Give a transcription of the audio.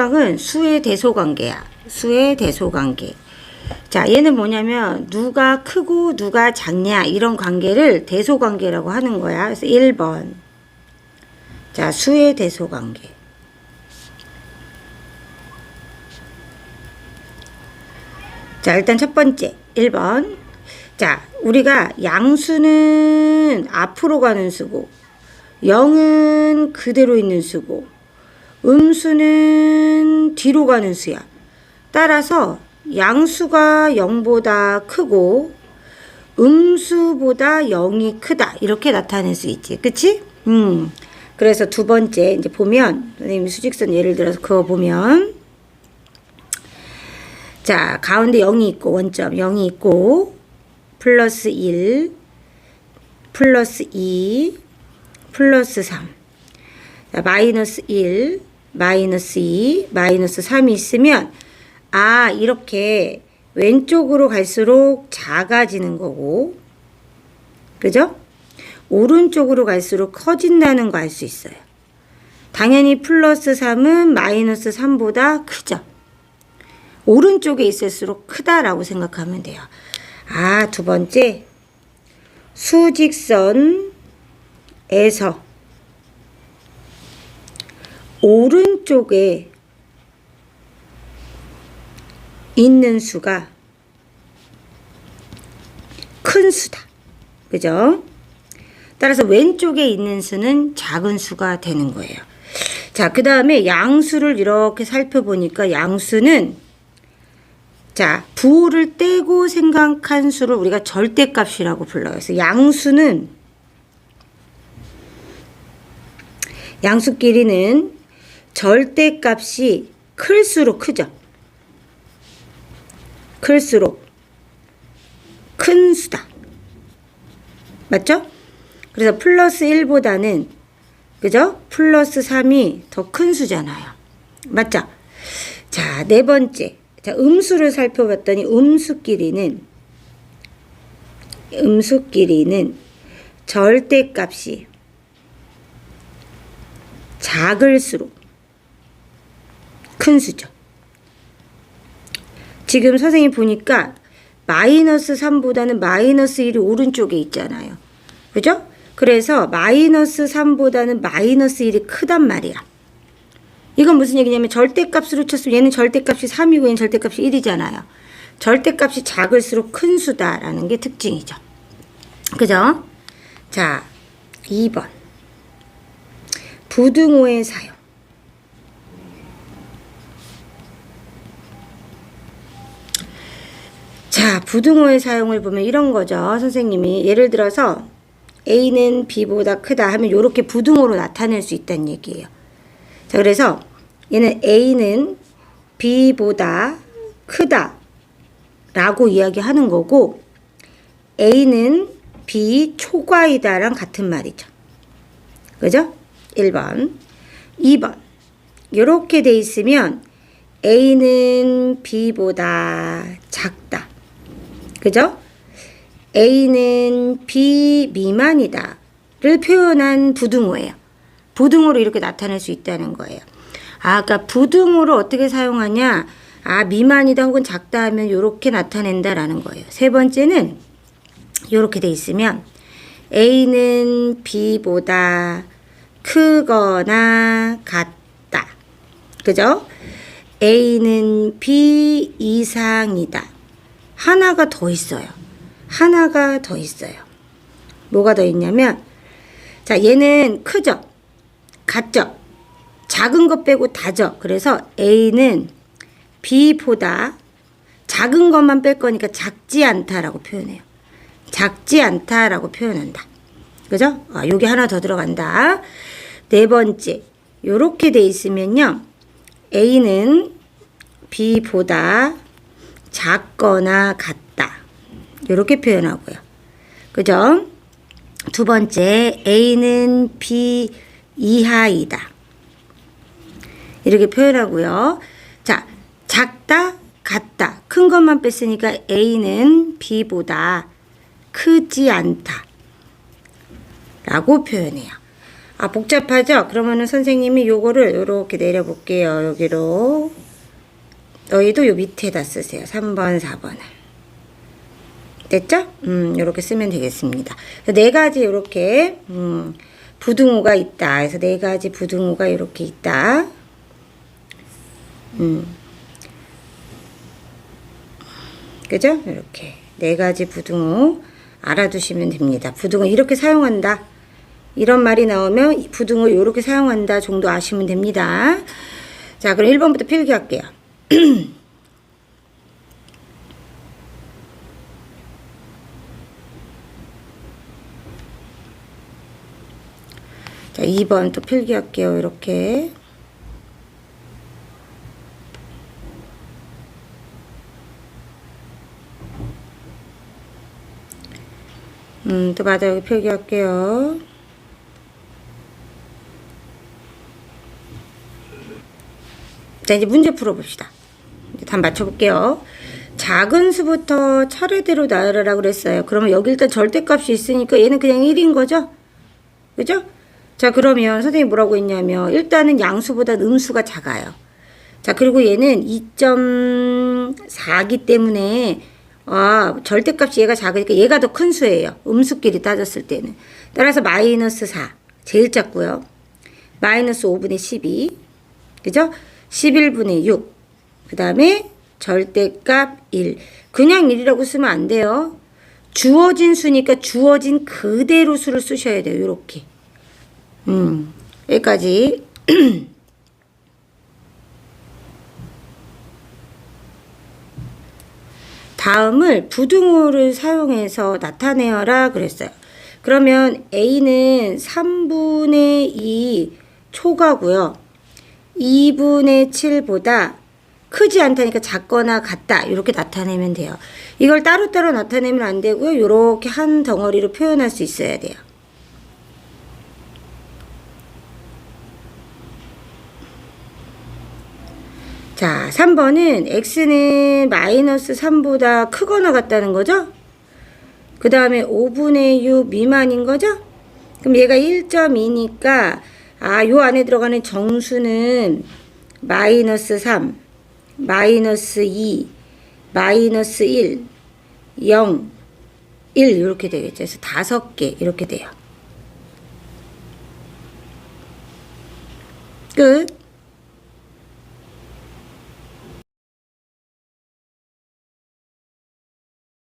수강은 수의 대소관계야. 수의 대소관계. 자, 얘는 뭐냐면 누가 크고 누가 작냐 이런 관계를 대소관계라고 하는 거야. 그래서 1번. 자, 수의 대소관계. 자, 일단 첫 번째. 1번. 자, 우리가 양수는 앞으로 가는 수고, 0은 그대로 있는 수고, 음수는 뒤로 가는 수야. 따라서 양수가 0보다 크고, 음수보다 0이 크다. 이렇게 나타낼 수 있지. 그치? 음. 그래서 두 번째, 이제 보면, 선생님이 수직선 예를 들어서 그거 보면, 자, 가운데 0이 있고, 원점 0이 있고, 플러스 1, 플러스 2, 플러스 3. 자, 마이너스 1, 마이너스 2, 마이너스 3이 있으면, 아, 이렇게 왼쪽으로 갈수록 작아지는 거고, 그죠? 오른쪽으로 갈수록 커진다는 거 알 수 있어요. 당연히 플러스 3은 마이너스 3보다 크죠. 오른쪽에 있을수록 크다라고 생각하면 돼요. 아, 두 번째. 수직선에서 오른쪽에 있는 수가 큰 수다. 그죠? 따라서 왼쪽에 있는 수는 작은 수가 되는 거예요. 자, 그 다음에 양수를 이렇게 살펴보니까 양수는 자, 부호를 떼고 생각한 수를 우리가 절대값이라고 불러요. 그래서 양수는 양수끼리는 절대값이 클수록 크죠. 클수록 큰 수다. 맞죠? 그래서 플러스 1보다는 그죠? 플러스 3이 더 큰 수잖아요. 맞죠? 자, 네 번째. 자, 음수를 살펴봤더니 음수끼리는 음수끼리는 절대값이 작을수록 큰 수죠. 지금 선생님 보니까 마이너스 3보다는 마이너스 1이 오른쪽에 있잖아요. 그죠? 그래서 마이너스 3보다는 마이너스 1이 크단 말이야. 이건 무슨 얘기냐면 절대값으로 쳤으면 얘는 절대값이 3이고 얘는 절대값이 1이잖아요. 절대값이 작을수록 큰 수다라는 게 특징이죠. 그죠? 자, 2번. 부등호의 사용. 자, 부등호의 사용을 보면 이런 거죠. 선생님이 예를 들어서 A는 B보다 크다 하면 이렇게 부등호로 나타낼 수 있다는 얘기예요. 자, 그래서 얘는 A는 B보다 크다 라고 이야기하는 거고 A는 B 초과이다랑 같은 말이죠. 그죠? 1번. 2번. 이렇게 돼 있으면 A는 B보다 작다. 그죠? A는 B 미만이다 를 표현한 부등호예요. 부등호로 이렇게 나타낼 수 있다는 거예요. 아, 그러니까 부등호를 어떻게 사용하냐? 아, 미만이다 혹은 작다 하면 이렇게 나타낸다라는 거예요. 세 번째는 이렇게 돼 있으면 A는 B보다 크거나 같다. 그죠? A는 B 이상이다. 하나가 더 있어요. 하나가 더 있어요. 뭐가 더 있냐면, 자, 얘는 크죠? 같죠? 작은 것 빼고 다죠? 그래서 A는 B보다 작은 것만 뺄 거니까 작지 않다라고 표현해요. 작지 않다라고 표현한다. 그죠? 아, 여기 하나 더 들어간다. 네 번째. 요렇게 돼 있으면요. A는 B보다 작거나 같다. 이렇게 표현하고요. 그죠? 두 번째, A는 B 이하이다. 이렇게 표현하고요. 자, 작다, 같다. 큰 것만 뺐으니까 A는 B보다 크지 않다. 라고 표현해요. 아, 복잡하죠? 그러면은 선생님이 요거를 요렇게 내려볼게요. 여기로. 너희도 요 밑에다 쓰세요. 3번, 4번을. 됐죠? 음, 요렇게 쓰면 되겠습니다. 네 가지 요렇게, 음, 부등호가 있다. 그래서 네 가지 부등호가 이렇게 있다. 음. 그죠? 이렇게. 네 가지 부등호 알아두시면 됩니다. 부등호 이렇게 사용한다. 이런 말이 나오면 이 부등호 이렇게 사용한다 정도 아시면 됩니다. 자, 그럼 1번부터 필기할게요. 자, 2번 또 필기할게요. 이렇게. 음, 또 맞아 여기 필기할게요. 자, 이제 문제 풀어봅시다. 답 맞춰볼게요. 작은 수부터 차례대로 나열하라 그랬어요. 그러면 여기 일단 절대값이 있으니까 얘는 그냥 1인 거죠? 그죠? 자, 그러면 선생님이 뭐라고 했냐면 일단은 양수보다 음수가 작아요. 자, 그리고 얘는 2.4기 때문에 아, 절대값이 얘가 작으니까 얘가 더 큰 수예요. 음수끼리 따졌을 때는. 따라서 마이너스 4. 제일 작고요. 마이너스 5분의 12. 그죠? 11분의 6. 그 다음에 절대값 1. 그냥 1이라고 쓰면 안 돼요. 주어진 수니까 주어진 그대로 수를 쓰셔야 돼요. 요렇게. 음, 여기까지. 다음을 부등호를 사용해서 나타내어라 그랬어요. 그러면 A는 3분의 2 초과고요. 2분의 7보다 크지 않다니까 작거나 같다 이렇게 나타내면 돼요. 이걸 따로따로 나타내면 안 되고요. 이렇게 한 덩어리로 표현할 수 있어야 돼요. 자, 3번은 x는 마이너스 3보다 크거나 같다는 거죠? 그 다음에 5분의 6 미만인 거죠? 그럼 얘가 1.2니까 아, 요 안에 들어가는 정수는 마이너스 3, 마이너스 2, 마이너스 1, 0, 1 이렇게 되겠죠. 그래서 다섯 개 이렇게 돼요. 끝.